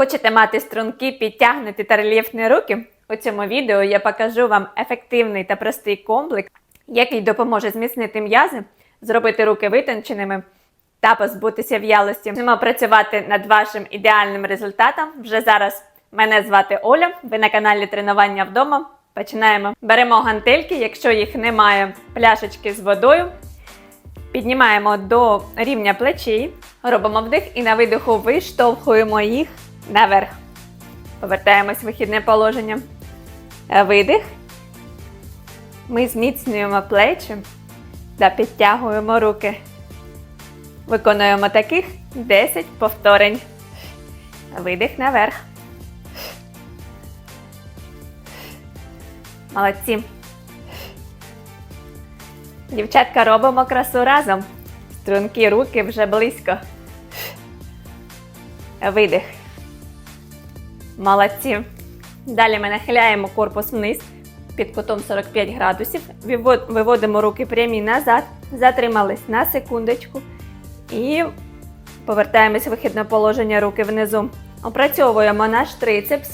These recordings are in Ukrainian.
Хочете мати струнки, підтягнуті та рельєфні руки? У цьому відео я покажу вам ефективний та простий комплекс, який допоможе зміцнити м'язи, зробити руки витонченими та позбутися в'ялості. Будемо працювати над вашим ідеальним результатом вже зараз. Мене звати Оля. Ви на каналі Тренування вдома. Починаємо. Беремо гантельки, якщо їх немає, пляшечки з водою. Піднімаємо до рівня плечей, робимо вдих і на видиху виштовхуємо їх наверх. Повертаємось в вихідне положення. Видих. Ми зміцнюємо плечі та підтягуємо руки. Виконуємо таких 10 повторень. Видих наверх. Молодці. Дівчатка, робимо красу разом. Стрункі руки вже близько. Видих. Молодці. Далі ми нахиляємо корпус вниз під кутом 45 градусів. Виводимо руки прямі назад. Затримались на секундочку. І повертаємось в вихідне положення руки внизу. Опрацьовуємо наш трицепс.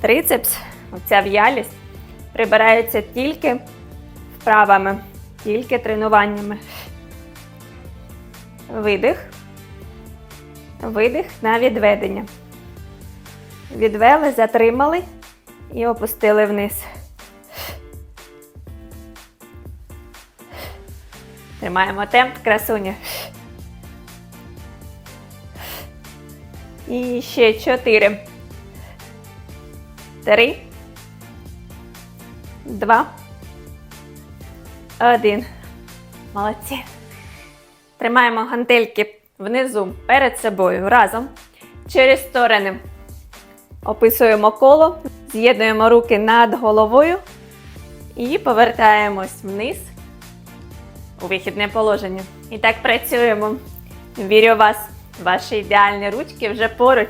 Трицепс, оця в'ялість, прибирається тільки вправами, тільки тренуваннями. Видих. Видих на відведення. Відвели, затримали і опустили вниз. Тримаємо темп, красуня. І ще чотири. Три. Два. Один. Молодці. Тримаємо гантельки внизу перед собою разом. Через сторони. Описуємо коло, з'єднуємо руки над головою і повертаємось вниз у вихідне положення. І так працюємо. Вірю в вас. Ваші ідеальні ручки вже поруч.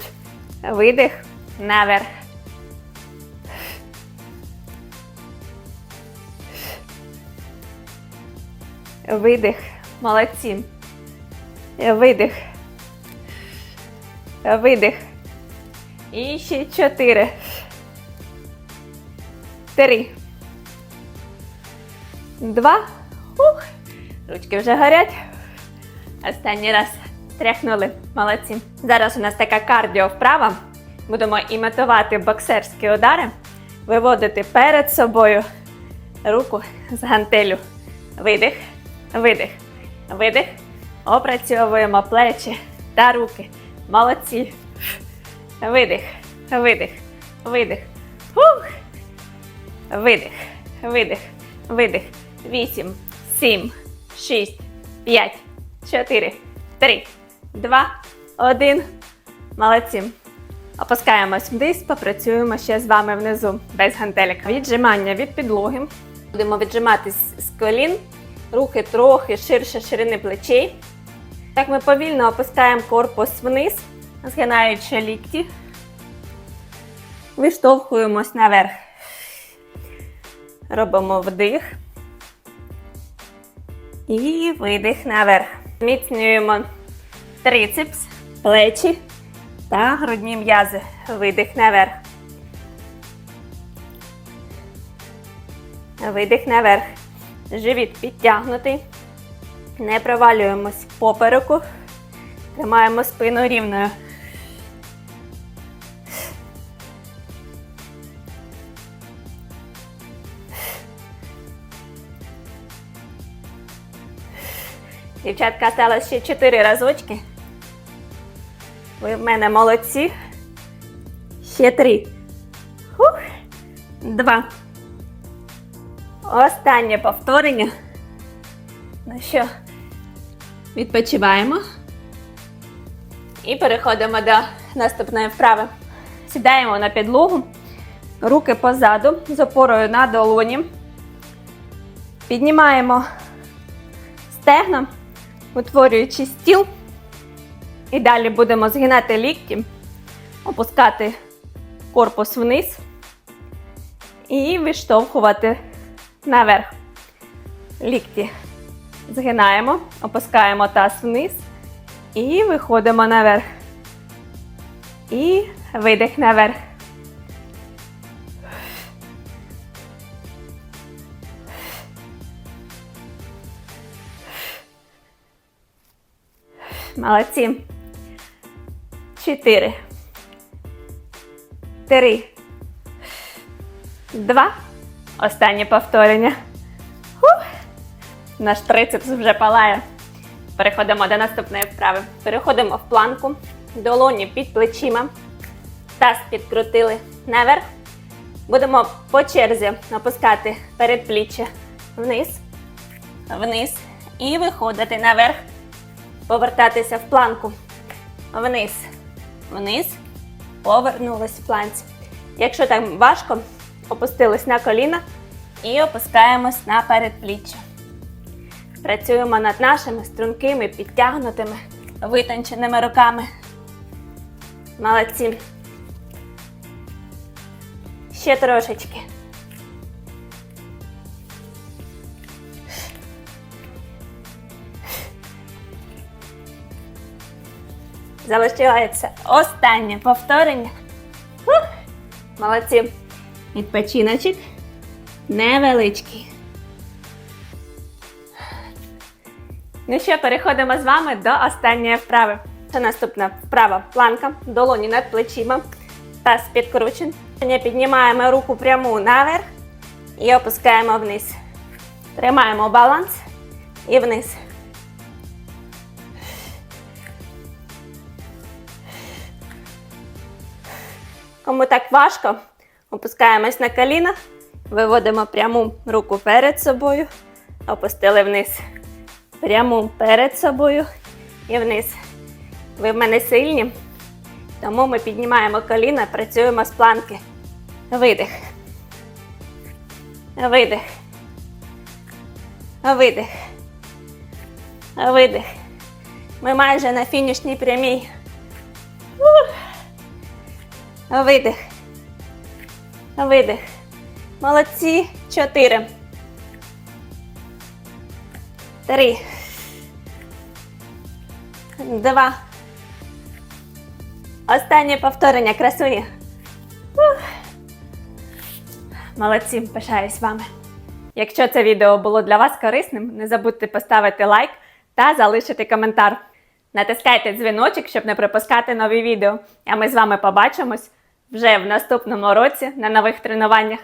Видих наверх. Видих. Молодці. Видих. Видих. І ще чотири. Три. Два. Ух. Ручки вже горять. Останній раз тряхнули. Молодці. Зараз у нас така кардіо вправа. Будемо імітувати боксерські удари. Виводити перед собою руку з гантелю. Видих, видих, видих. Опрацьовуємо плечі та руки. Молодці. Видих, видих, видих. Фух. Видих, видих, видих. Вісім, сім, шість, п'ять, чотири, три, два, один. Молодці. Опускаємось вниз, попрацюємо ще з вами внизу, без гантелек. Віджимання від підлоги. Будемо віджиматись з колін, руки трохи ширше ширини плечей. Так ми повільно опускаємо корпус вниз, згинаючи лікті. Виштовхуємось наверх. Робимо вдих. І видих наверх. Зміцнюємо трицепс, плечі та грудні м'язи. Видих наверх. Видих наверх. Живіт підтягнутий. Не провалюємось попереку. Тримаємо спину рівною. Дівчатка, осталось ще 4 разочки. Ви в мене молодці. Ще три. Хух. Два. Останнє повторення. Ну що, відпочиваємо. І переходимо до наступної вправи. Сідаємо на підлогу, руки позаду з опорою на долоні. Піднімаємо стегна, утворюючи стіл. І далі будемо згинати лікті, опускати корпус вниз і виштовхувати наверх. Лікті згинаємо, опускаємо таз вниз і виходимо наверх. І видих наверх. Молодці. Чотири. Три. Два. Останнє повторення. Хух. Наш трицепс вже палає. Переходимо до наступної вправи. Переходимо в планку, долоні під плечима, таз підкрутили наверх. Будемо по черзі опускати передпліччя вниз, вниз і виходити наверх, повертатися в планку. Вниз, вниз, повернулись в планці. Якщо так важко, опустились на коліна і опускаємось на передпліччя. Працюємо над нашими стрункими, підтягнутими, витонченими руками. Молодці. Ще трошечки. Залишається останнє повторення. Ух! Молодці. Відпочиночок невеличкий. Ну що, переходимо з вами до останньої вправи. Це наступна вправа планка, долоні над плечима, таз підкручен. Піднімаємо руку пряму наверх і опускаємо вниз. Тримаємо баланс і вниз. Кому так важко, опускаємось на коліна, виводимо пряму руку перед собою, опустили вниз пряму перед собою і вниз. Ви в мене сильні, тому ми піднімаємо коліна, працюємо з планки. Видих. Видих. Видих. Видих. Ми майже на фінішній прямій. Ух. Видих. Видих. Молодці. Чотири. Три. Два. Останнє повторення, красуні. Ух. Молодці, пишаюсь вами. Якщо це відео було для вас корисним, не забудьте поставити лайк та залишити коментар. Натискайте дзвіночок, щоб не пропускати нові відео. А ми з вами побачимось вже в наступному році на нових тренуваннях.